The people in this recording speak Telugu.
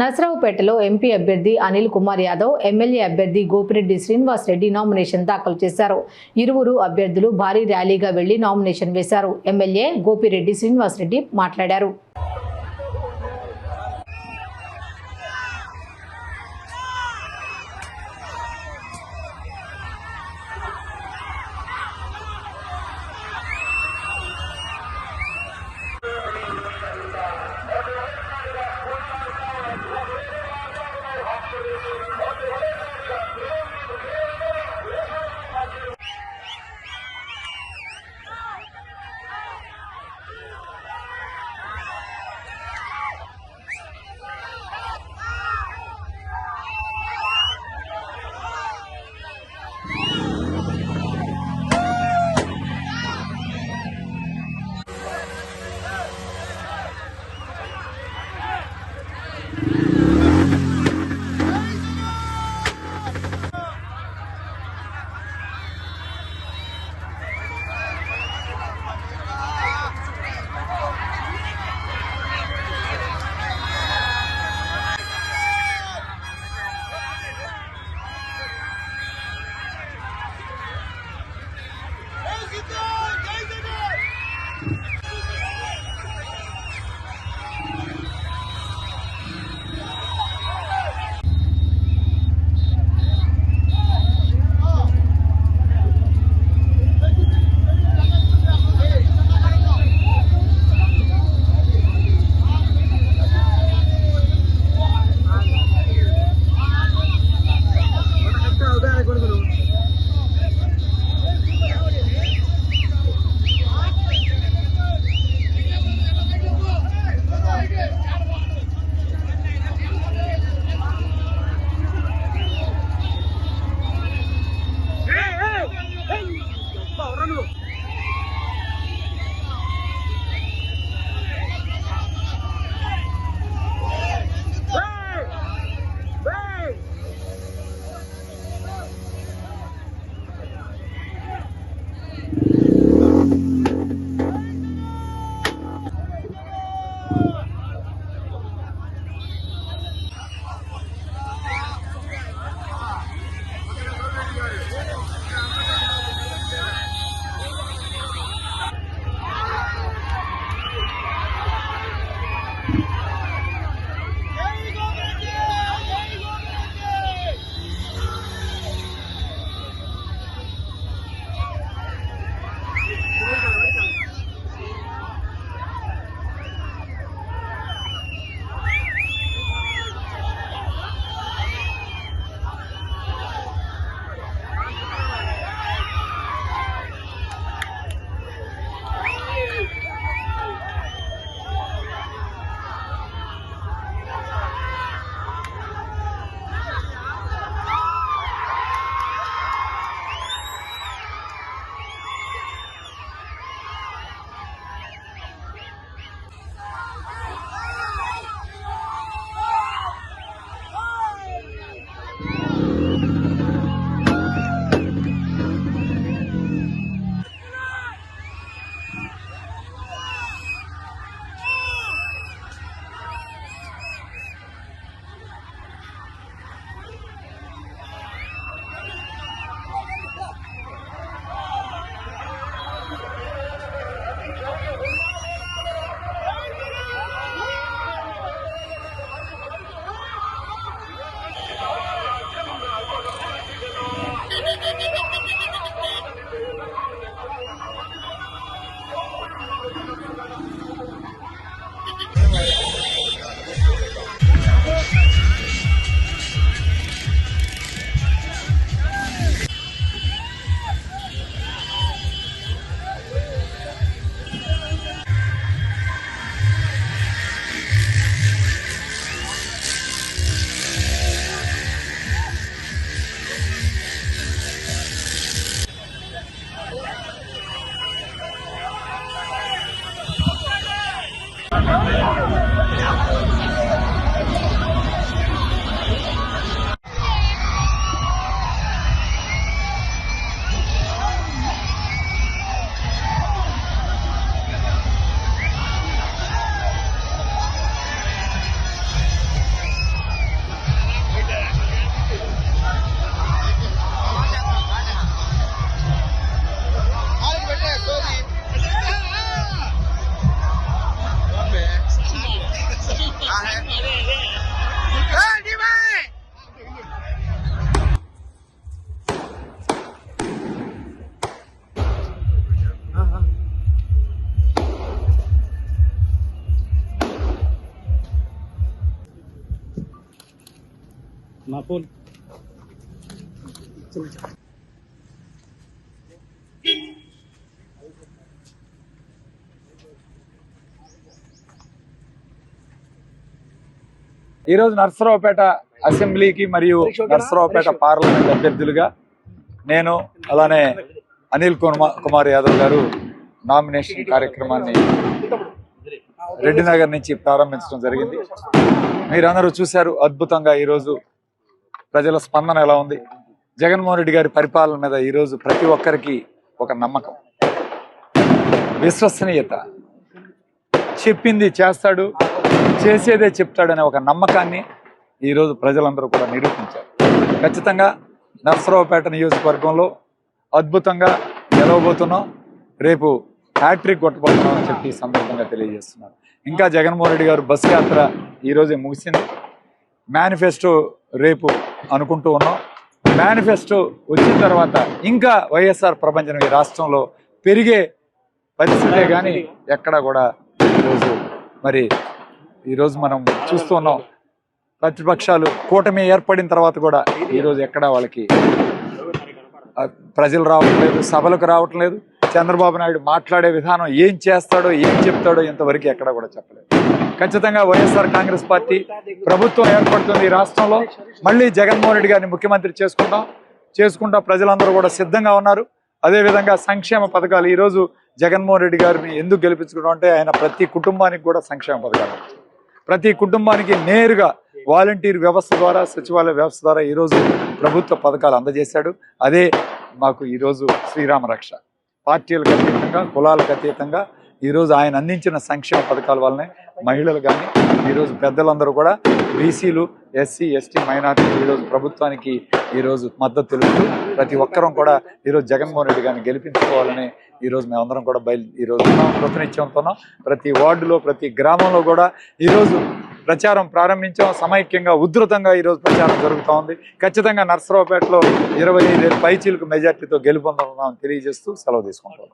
నసరావుపేటలో ఎంపీ అభ్యర్థి అనిల్ కుమార్ యాదవ్ ఎమ్మెల్యే అభ్యర్థి గోపిరెడ్డి శ్రీనివాస్ రెడ్డి నామినేషన్ దాఖలు చేశారు. ఇరువురు అభ్యర్థులు భారీ ర్యాలీగా వెళ్ళి నామినేషన్ వేశారు. ఎమ్మెల్యే గోపిరెడ్డి శ్రీనివాస్ రెడ్డి మాట్లాడారు. Thank you. నా ఫోన్ ఈరోజు నర్సరావుపేట అసెంబ్లీకి మరియు నర్సరావుపేట పార్లమెంట్ అభ్యర్థులుగా నేను అలానే అనిల్ కుమార్ కుమార్ యాదవ్ గారు నామినేషన్ కార్యక్రమాన్ని రెడ్డి నగర్ నుంచి ప్రారంభించడం జరిగింది. మీరందరూ చూశారు అద్భుతంగా ఈరోజు ప్రజల స్పందన ఎలా ఉంది? జగన్మోహన్ రెడ్డి గారి పరిపాలన మీద ఈరోజు ప్రతి ఒక్కరికి ఒక నమ్మకం. విశ్వసనీయత. చెప్పింది చేస్తాడు చేసేదే చెప్తాడనే ఒక నమ్మకాన్ని ఈరోజు ప్రజలందరూ కూడా నిరూపించారు. ఖచ్చితంగా నర్సరావుపేట నియోజకవర్గంలో అద్భుతంగా గెలవబోతున్నాం. రేపు హ్యాట్రిక్ కొట్టబోతున్నాం అని చెప్పి సందర్భంగా తెలియజేస్తున్నారు. ఇంకా జగన్మోహన్ రెడ్డి గారు బస్ యాత్ర ఈరోజే ముగిసింది. మేనిఫెస్టో రేపు అనుకుంటూ ఉన్నాం. మేనిఫెస్టో వచ్చిన తర్వాత ఇంకా వైఎస్ఆర్ ప్రపంచం ఈ రాష్ట్రంలో పెరిగే పరిస్థితే కానీ ఎక్కడ కూడా ఈరోజు మరి ఈరోజు మనం చూస్తున్నాం ప్రతిపక్షాలు కూటమి ఏర్పడిన తర్వాత కూడా ఈరోజు ఎక్కడ వాళ్ళకి ప్రజలు రావట్లేదు సభలకు రావట్లేదు. చంద్రబాబు నాయుడు మాట్లాడే విధానం ఏం చేస్తాడో ఏం చెప్తాడో ఇంతవరకు ఎక్కడ కూడా చెప్పలేదు. ఖచ్చితంగా వైఎస్ఆర్ కాంగ్రెస్ పార్టీ ప్రభుత్వం ఏర్పడుతుంది ఈ రాష్ట్రంలో. మళ్ళీ జగన్మోహన్ రెడ్డి గారిని ముఖ్యమంత్రి చేసుకుంటాం. చేసుకుంటా ప్రజలందరూ కూడా సిద్ధంగా ఉన్నారు. అదేవిధంగా సంక్షేమ పథకాలు. ఈరోజు జగన్మోహన్ రెడ్డి గారిని ఎందుకు గెలిపించుకోవడం అంటే ఆయన ప్రతి కుటుంబానికి కూడా సంక్షేమ పథకాలు. ప్రతి కుటుంబానికి నేరుగా వాలంటీర్ వ్యవస్థ ద్వారా సచివాలయ వ్యవస్థ ద్వారా ఈరోజు ప్రభుత్వ పథకాలు అందజేశాడు. అదే మాకు ఈరోజు శ్రీరామ రక్ష. పార్టీలకు అతీతంగా కులాలకు అతీతంగా ఈరోజు ఆయన అందించిన సంక్షేమ పథకాల వల్లనే మహిళలు కానీ ఈరోజు పెద్దలందరూ కూడా బీసీలు ఎస్సీ ఎస్టీ మైనార్టీలు ఈరోజు ప్రభుత్వానికి ఈరోజు మద్దతు తెలుపుతూ ప్రతి ఒక్కరం కూడా ఈరోజు జగన్మోహన్ రెడ్డి గారిని గెలిపించుకోవాలని ఈరోజు మేమందరం కూడా బయలు ఈరోజు ఉన్నాం. కృతనిత్యంతో ప్రతి వార్డులో ప్రతి గ్రామంలో కూడా ఈరోజు ప్రచారం ప్రారంభించాం. సమైక్యంగా ఉధృతంగా ఈరోజు ప్రచారం జరుగుతూ ఉంది. ఖచ్చితంగా నర్సరావుపేటలో ఇరవై ఐదు పైచీలకు మెజార్టీతో గెలుపొందామని తెలియజేస్తూ సెలవు తీసుకుంటాం